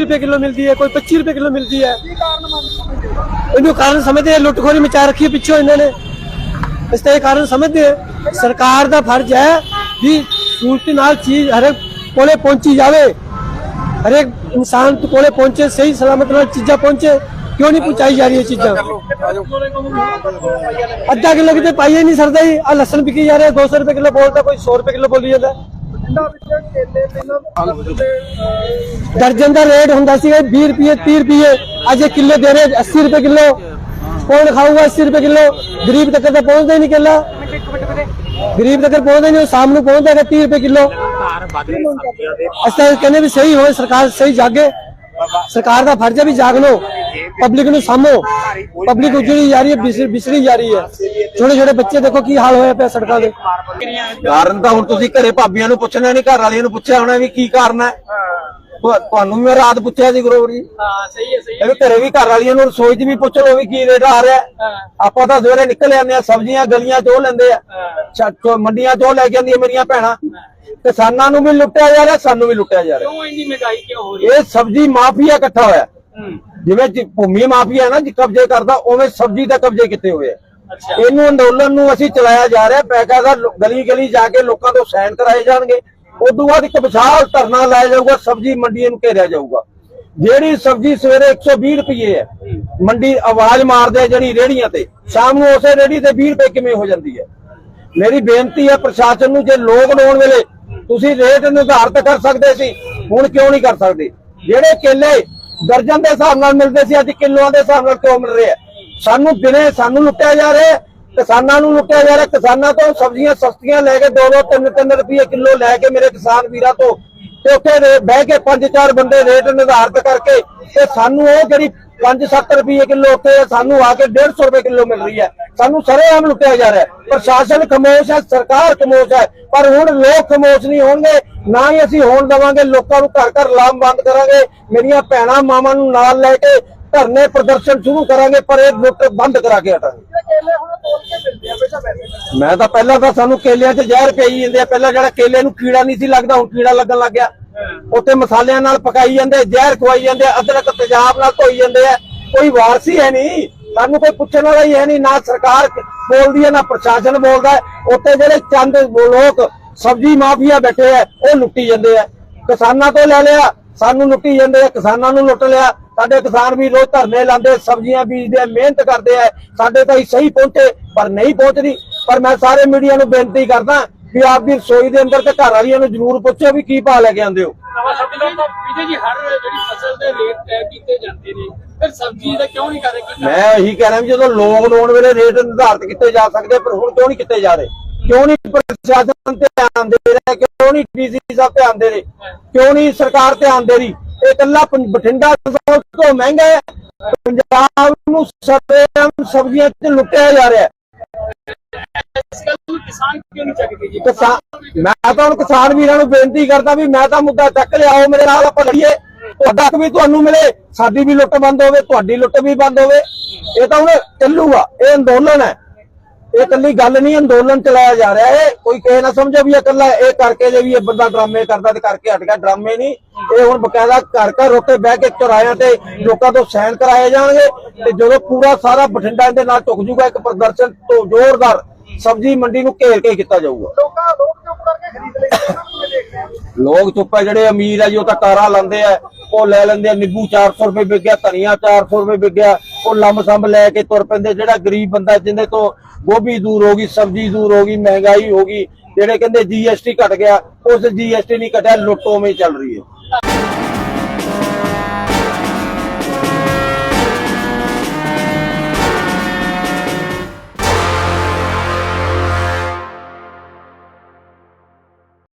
ਰੁਪਏ ਕਿਲੋ ਮਿਲਦੀ ਹੈ, ਕੋਈ 25 ਰੁਪਏ ਕਿਲੋ ਮਿਲਦੀ ਹੈ। ਕੀ ਕਾਰਨ ਮੰਨ ਸਮਝਦੇ ਹੋ? ਇਹਨੂੰ ਕਾਰਨ ਸਮਝਦੇ ਆ ਲੁੱਟਖੋਰੀ ਇਸ ਤੇ ਕਾਰਨ ਸਮਝਦੇ ਆ। ਸਰਕਾਰ ਦਾ ਫਰਜ਼ ਹੈ ਵੀ ਸਹੂਲਤ ਨਾਲ ਚੀਜ਼ ਹਰੇਕ ਕੋਲੇ ਪਹੁੰਚੀ ਜਾਵੇ। ਹਰੇਕ ਇਨਸਾਨ ਕੋਲੇ ਪਹੁੰਚੇ, ਸਹੀ ਸਲਾਮਤ ਨਾਲ ਚੀਜ਼ਾਂ ਪਹੁੰਚੇ। ਕਿਉਂ ਨਹੀਂ ਪਹੁੰਚਾਈ ਜਾ ਰਹੀਆਂ ਚੀਜ਼ਾਂ? ਅੱਧਾ ਕਿਲੋ ਕਿਤੇ ਪਾਈਏ ਨਹੀਂ ਸਰਦਾ ਜੀ। ਆ ਲਸਣ ਵਿਕੀ ਜਾ ਰਿਹਾ 200 ਰੁਪਏ ਕਿਲੋ ਬੋਲਦਾ, ਕੋਈ 100 ਰੁਪਏ ਕਿਲੋ ਬੋਲੀ ਜਾਂਦਾ। ਪਿੰਡਾਂ ਵਿੱਚ ਕੇਲੇ ਪਹਿਲਾਂ ਦੇ ਅਹ, ਦਰਜਨ ਦਾ ਰੇਟ ਹੁੰਦਾ ਸੀ 20 ਰੁਪਏ 30 ਰੁਪਏ। ਅੱਜ ਇਹ ਕਿਲੋ ਦੇ ਰਹੇ 80 ਰੁਪਏ ਕਿਲੋ। ਕੌਣ ਖਾਊਗਾ 80 ਰੁਪਏ ਕਿਲੋ? ਗਰੀਬ ਤੱਕ ਤਾਂ ਪਹੁੰਚਦਾ ਹੀ ਨਹੀਂ ਕਿੱਲਾ। ਗਰੀਬ ਤੱਕ ਪਹੁੰਚਦਾ ਹੀ ਨਹੀਂ ਉਹ ਸ਼ਾਮ ਨੂੰ ਪਹੁੰਚਦਾ ਹੈ 30 ਰੁਪਏ ਕਿਲੋ। ਅਸੀਂ ਕਹਿੰਦੇ ਵੀ ਸਹੀ ਹੋਵੇ ਸਰਕਾਰ ਸਹੀ ਜਾਗੇ। ਸਰਕਾਰ ਦਾ ਫਰਜ਼ ਹੈ ਵੀ ਜਾਗ ਲਓ ਪਬਲਿਕ ਨੂੰ ਸਾਂਭੋ। ਪਬਲਿਕ ਉਜੜੀ ਜਾ ਰਹੀ ਹੈ ਵਿਸਰੀ ਜਾ ਰਹੀ ਹੈ। ਛੋਟੇ ਛੋਟੇ ਬੱਚੇ ਦੇਖੋ ਕੀ ਹਾਲ ਹੋਇਆ ਪਿਆ ਸੜਕਾਂ ਦੇ। ਕਾਰਨ ਤਾਂ ਹੁਣ ਤੁਸੀਂ ਘਰੇ ਭਾਬੀਆਂ ਨੂੰ ਪੁੱਛਣਾ ਨਹੀਂ ਘਰ ਵਾਲੀਆਂ ਨੂੰ ਪੁੱਛਿਆ ਹੋਣਾ ਵੀ ਕੀ ਕਾਰਨ ਹੈ। ਤੁਹਾ- ਤੁਹਾਨੂੰ ਮੈਂ ਰਾਤ ਪੁੱਛਿਆ ਸੀ ਗਰੋਵਰ ਜੀ। ਹਾਂ ਸਹੀ ਹੈ ਸਹੀ ਇਹ ਵੀ ਘਰੇ ਵੀ ਘਰ ਵਾਲੀਆਂ ਨੂੰ ਰਸੋਈ 'ਚ ਵੀ ਪੁੱਛ ਲਓ ਵੀ ਕੀ ਰੇਟ ਆ ਰਿਹਾ। ਹੈ। ਆਪਾਂ ਤਾਂ ਸਵੇਰੇ ਨਿਕਲ ਆਉਂਦੇ ਆ ਸਬਜ਼ੀਆਂ ਗਲੀਆਂ 'ਚੋਂ ਲੈਂਦੇ ਆ। ਮੰਡੀਆਂ 'ਚੋਂ ਲੈ ਕੇ ਆਉਂਦੀਆਂ ਮੇਰੀਆਂ ਭੈਣਾਂ। ਕਿਸਾਨਾਂ ਨੂੰ ਵੀ ਲੁੱਟਿਆ ਜਾ ਰਿਹਾ ਸਾਨੂੰ ਵੀ ਲੁੱਟਿਆ ਜਾ ਰਿਹਾ। ਕਿਉਂ ਇੰਨੀ ਮਹਿੰਗਾਈ ਕਿਉਂ ਹੋ ਇਹ ਸਬਜ਼ੀ ਮਾਫੀਆ ਇਕੱਠਾ ਹੋਇਆ। ਜਿਵੇਂ ਭੂਮੀ ਮਾਫੀਆ ਹੈ ਨਾ ਜੀ ਕਬਜ਼ੇ ਕਰਦਾ ਉਵੇਂ ਸਬਜ਼ੀ ਦਾ ਕਬਜ਼ੇ ਕੀਤੇ ਹੋਏ ਆ। ਇਹਨੂੰ ਅੰਦੋਲਨ ਨੂੰ ਅਸੀਂ ਚਲਾਇਆ ਜਾ ਰਿਹਾ ਪੈਕਾਦਾ ਗਲੀ ਗਲੀ ਜਾ ਕੇ ਲੋਕਾਂ ਤੋਂ ਸਾਈਨ ਕਰਾਏ ਜਾਣਗੇ। ਉਦੋਂ ਬਾਅਦ ਇੱਕ ਵਿਸ਼ਾਲ ਧਰਨਾ ਲਾਇਆ ਜਾਊਗਾ, ਸਬਜ਼ੀ ਮੰਡੀਆਂ ਨੂੰ ਘੇਰਿਆ ਜਾਊਗਾ। ਜਿਹੜੀ ਸਬਜ਼ੀ ਸਵੇਰੇ 120 ਰੁਪਏ ਹੈ, ਮੰਡੀ ਆਵਾਜ਼ ਮਾਰਦੇ ਜਿਹੜੀ ਰੇੜੀਆਂ ਤੇ, ਸ਼ਾਮ ਨੂੰ ਉਸੇ ਰੇੜੀ ਤੇ 20 ਰੁਪਏ ਕਿਵੇਂ ਹੋ ਜਾਂਦੀ ਹੈ? ਮੇਰੀ ਬੇਨਤੀ ਹੈ ਪ੍ਰਸ਼ਾਸਨ ਨੂੰ, ਜੇ ਲੋਕ ਲਾਉਣ ਵੇਲੇ ਤੁਸੀਂ ਰੇਟ ਨਿਰਧਾਰਤ ਕਰ ਸਕਦੇ ਸੀ, ਹੁਣ ਕਿਉਂ ਨਹੀਂ ਕਰ ਸਕਦੇ? ਜਿਹੜੇ ਕੇਲੇ ਦਰਜਨ ਦੇ ਹਿਸਾਬ ਨਾਲ ਮਿਲਦੇ ਸੀ, ਅੱਜ ਕਿਲੋਆਂ ਦੇ ਹਿਸਾਬ ਨਾਲ ਕਿਉਂ ਮਿਲ ਰਹੇ ਆ? ਸਾਨੂੰ ਦਿਨੇ ਸਾਨੂੰ ਲੁੱਟਿਆ ਜਾ ਰਿਹਾ ਕਿਸਾਨਾਂ ਨੂੰ ਲੁੱਟਿਆ ਜਾ ਰਿਹਾ ਕਿਸਾਨਾਂ ਤੋਂ ਸਬਜ਼ੀਆਂ ਸਸਤੀਆਂ ਲੈ ਕੇ 2-2 3-3 ਰੁਪਏ ਕਿਲੋ ਲੈ ਕੇ ਮੇਰੇ ਕਿਸਾਨ ਵੀਰਾਂ ਤੋਂ ਤੇ ਉੱਥੇ ਬਹਿ ਕੇ ਪੰਜ ਚਾਰ ਬੰਦੇ ਰੇਟ ਨਿਰਧਾਰਤ ਕਰਕੇ ਤੇ ਸਾਨੂੰ ਉਹ ਜਿਹੜੀ 5-7 ਰੁਪਏ ਕਿਲੋ ਉੱਥੇ ਸਾਨੂੰ ਆ ਕੇ 150 ਰੁਪਏ ਕਿਲੋ ਮਿਲ ਰਹੀ ਹੈ। ਸਾਨੂੰ ਸਰੇਆਮ ਲੁੱਟਿਆ ਜਾ ਰਿਹਾ ਪ੍ਰਸ਼ਾਸਨ ਖਮੋਸ਼ ਹੈ, ਸਰਕਾਰ ਖਮੋਸ਼ ਹੈ, ਪਰ ਹੁਣ ਲੋਕ ਖਮੋਸ਼ ਨਹੀਂ ਹੋਣਗੇ, ਨਾ ਹੀ ਅਸੀਂ ਹੋਣ ਦੇਵਾਂਗੇ, ਲੋਕਾਂ ਨੂੰ ਘਰ ਘਰ ਲਾਮਬੰਦ ਕਰਾਂਗੇ, ਮੇਰੀਆਂ ਭੈਣਾਂ ਮਾਵਾਂ ਨੂੰ ਨਾਲ ਲੈ ਕੇ ਧਰਨੇ ਪ੍ਰਦਰਸ਼ਨ ਸ਼ੁਰੂ ਕਰਾਂਗੇ, ਪਰ ਇਹ ਲੁੱਟ ਬੰਦ ਕਰਾ ਕੇ ਹਟਾਂਗੇ। ਮੈਂ ਤਾਂ ਪਹਿਲਾਂ ਤਾਂ ਸਾਨੂੰ ਕੇਲਿਆਂ 'ਚ ਜ਼ਹਿਰ ਪਈ ਜਾਂਦੇ ਆ। ਪਹਿਲਾਂ ਜਿਹੜਾ ਕੇਲੇ ਨੂੰ ਕੀੜਾ ਨਹੀਂ ਸੀ ਲੱਗਦਾ, ਹੁਣ ਕੀੜਾ ਲੱਗਣ ਲੱਗ ਗਿਆ। ਉੱਥੇ ਮਸਾਲਿਆਂ ਨਾਲ ਪਕਾਈ ਜਾਂਦੇ ਜ਼ਹਿਰ ਖਵਾਈ ਜਾਂਦੇ ਅਦਰਕ, ਤੇਜ਼ਾਬ ਨਾਲ ਧੋਈ ਜਾਂਦੇ ਆ। ਕੋਈ ਵਾਰਸੀ ਹੈ ਨਹੀਂ। ਸਾਨੂੰ ਕੋਈ ਪੁੱਛਣ ਵਾਲਾ ਹੀ ਹੈ ਨਹੀਂ, ਨਾ ਸਰਕਾਰ ਬੋਲਦੀ ਹੈ, ਨਾ ਪ੍ਰਸ਼ਾਸਨ ਬੋਲਦਾ ਹੈ। ਉੱਥੇ ਜਿਹੜੇ ਚੰਦ ਲੋਕ ਸਬਜ਼ੀ ਮਾਫੀਆ ਬੈਠੇ ਆ, ਉਹ ਲੁੱਟੀ ਜਾਂਦੇ ਆ। ਕਿਸਾਨਾਂ ਤੋਂ ਲੈ ਲਿਆ ਸਾਨੂੰ ਲੁੱਟੀ ਜਾਂਦੇ ਆ ਕਿਸਾਨਾਂ ਨੂੰ ਲੁੱਟ ਲਿਆ। ਸਾਡੇ ਕਿਸਾਨ ਵੀ ਰੋਜ਼ ਧਰਨੇ ਲਾਉਂਦੇ ਸਬਜ਼ੀਆਂ ਬੀਜਦੇ ਆ, ਮਿਹਨਤ ਕਰਦੇ ਆ। ਸਾਡੇ ਤਾਈਂ ਸਹੀ ਪਹੁੰਚੇ ਪਰ ਨਹੀਂ ਪਹੁੰਚਦੀ। ਪਰ ਮੈਂ ਸਾਰੇ ਮੀਡੀਆ ਨੂੰ ਬੇਨਤੀ ਕਰਦਾ ਵੀ ਆਪ ਦੀ ਰਸੋਈ ਦੇ ਅੰਦਰ ਤੇ ਘਰ ਵਾਲੀਆਂ ਨੂੰ ਜ਼ਰੂਰ ਪੁੱਛੋ ਵੀ ਕੀ ਭਾਅ ਲੈ ਕੇ ਆਉਂਦੇ ਹੋ। ਵਿਜੇ ਜੀ ਹਰ ਜਿਹੜੀ ਫਸਲ ਦੇ ਰੇਟ ਤੈਅ ਕੀਤੇ ਜਾਂਦੇ ਨੇ। ਫਿਰ ਸਬਜ਼ੀ ਦਾ ਕਿਉਂ ਨਹੀਂ ਕਰ? ਰਹੇ ਕੀ ਮੈਂ ਇਹੀ ਕਹਿ ਰਿਹਾ ਵੀ ਜਦੋਂ ਲੋਕ ਲਾਉਣ ਵੇਲੇ ਰੇਟ ਨਿਰਧਾਰਿਤ ਕੀਤੇ ਜਾ ਸਕਦੇ ਪਰ ਹੁਣ ਕਿਉਂ ਨਹੀਂ ਕੀਤੇ ਜਾ ਰਹੇ? ਕਿਉਂ ਨਹੀਂ ਪ੍ਰਸ਼ਾਸਨ ਧਿਆਨ ਦੇ ਰਿਹਾ? ਕਿਉਂ ਨਹੀਂ ਡੀਸੀ ਸਾਹਿਬ ਧਿਆਨ ਦੇ ਰਹੇ? ਕਿਉਂ ਨਹੀਂ ਸਰਕਾਰ ਧਿਆਨ ਦੇ ਰਹੀ? ਇਹ ਇਕੱਲਾ ਬਠਿੰਡਾ ਸਭ ਤੋਂ ਮਹਿੰਗਾ ਹੈ। ਪੰਜਾਬ ਨੂੰ ਸਰੇਆਮ ਸਬਜ਼ੀਆਂ 'ਚ ਲੁੱਟਿਆ ਜਾ ਰਿਹਾ ਹੈ। ਕਿਸਾਨ ਕਿਉਂ ਨਹੀਂ ਚੱਕਦੇ ਜੀ? ਮੈਂ ਤਾਂ ਹੁਣ ਕਿਸਾਨ ਵੀਰਾਂ ਨੂੰ ਬੇਨਤੀ ਕਰਦਾ ਵੀ ਮੈਂ ਤਾਂ ਮੁੱਦਾ ਚੱਕ ਲਿਆ ਆਓ ਮੇਰੇ ਨਾਲ ਆਪਾਂ ਲੜੀਏ। ਤੁਹਾਡਾ ਵੀ ਤੁਹਾਨੂੰ ਮਿਲੇ ਸਾਡੀ ਵੀ ਲੁੱਟ ਬੰਦ ਹੋਵੇ ਤੁਹਾਡੀ ਲੁੱਟ ਵੀ ਬੰਦ ਹੋਵੇ। ਇਹ ਤਾਂ ਹੁਣ ਚੱਲੂਗਾ ਇਹ ਅੰਦੋਲਨ ਹੈ। ਇਹ ਇਕੱਲੀ ਗੱਲ ਨਹੀਂ ਅੰਦੋਲਨ ਚਲਾਇਆ ਜਾ ਰਿਹਾ ਹੈ ਕੋਈ ਕਹੇ ਨਾ ਸਮਝੇ ਵੀ ਇਹ ਇਕੱਲਾ ਇਹ ਕਰਕੇ ਜੇ ਵੀ ਇਹ ਬੰਦਾ ਡਰਾਮੇ ਕਰਦਾ ਤੇ ਕਰਕੇ ਹਟ ਗਿਆ ਡਰਾਮੇ ਨਹੀਂ। ਇਹ ਹੁਣ ਬਕਾਇਦਾ ਘਰ ਘਰ ਉੱਤੇ ਬਹਿ ਕੇ ਚੁਰਾਇਆਂ ਤੇ ਲੋਕਾਂ ਤੋਂ ਸਾਈਨ ਕਰਾਏ ਜਾਣਗੇ ਤੇ ਜਦੋਂ ਪੂਰਾ ਸਾਰਾ ਬਠਿੰਡਾ ਇਹਦੇ ਨਾਲ ਝੁਕ ਜੂਗਾ ਇੱਕ ਪ੍ਰਦਰਸ਼ਨ ਤੋਂ ਜ਼ੋਰਦਾਰ ਸਬਜ਼ੀ ਮੰਡੀ ਨੂੰ ਘੇਰ ਕੇ ਕੀਤਾ ਜਾਊਗਾ। ਲੋਕਾਂ ਲੋਕ ਚੁੱਪ ਕਰਕੇ ਖਰੀਦ ਲੈਂਦੇ ਲੋਕ ਚੁੱਪ ਹੈ ਜਿਹੜੇ ਅਮੀਰ ਆ ਜੀ ਉਹ ਤਾਂ ਕਾਰਾਂ ਲਾਉਂਦੇ ਆ ਉਹ ਲੈ ਲੈਂਦੇ ਆ ਨਿੰਬੂ 400 ਰੁਪਏ ਵਿਕ ਗਿਆ ਧਨੀਆ 400 ਰੁਪਏ ਵਿਕ ਗਿਆ ਉਹ ਲੰਮ ਲੈ ਕੇ ਤੁਰ ਪੈਂਦੇ ਜਿਹੜਾ ਗਰੀਬ ਬੰਦਾ ਜਿੰਦੇ ਤੋਂ ਗੋਭੀ ਦੂਰ ਹੋ ਗਈ, ਸਬਜ਼ੀ ਦੂਰ ਹੋ ਗਈ, ਮਹਿੰਗਾਈ ਹੋ ਗਈ, ਜਿਹੜੇ ਕਹਿੰਦੇ ਜੀਐਸਟੀ ਘਟ ਗਿਆ, ਉਸ ਜੀਐਸਟੀ ਨਹੀਂ ਘਟਿਆ, ਲੁੱਟ ਉਵੇਂ ਹੀ ਚੱਲ ਰਹੀ ਹੈ।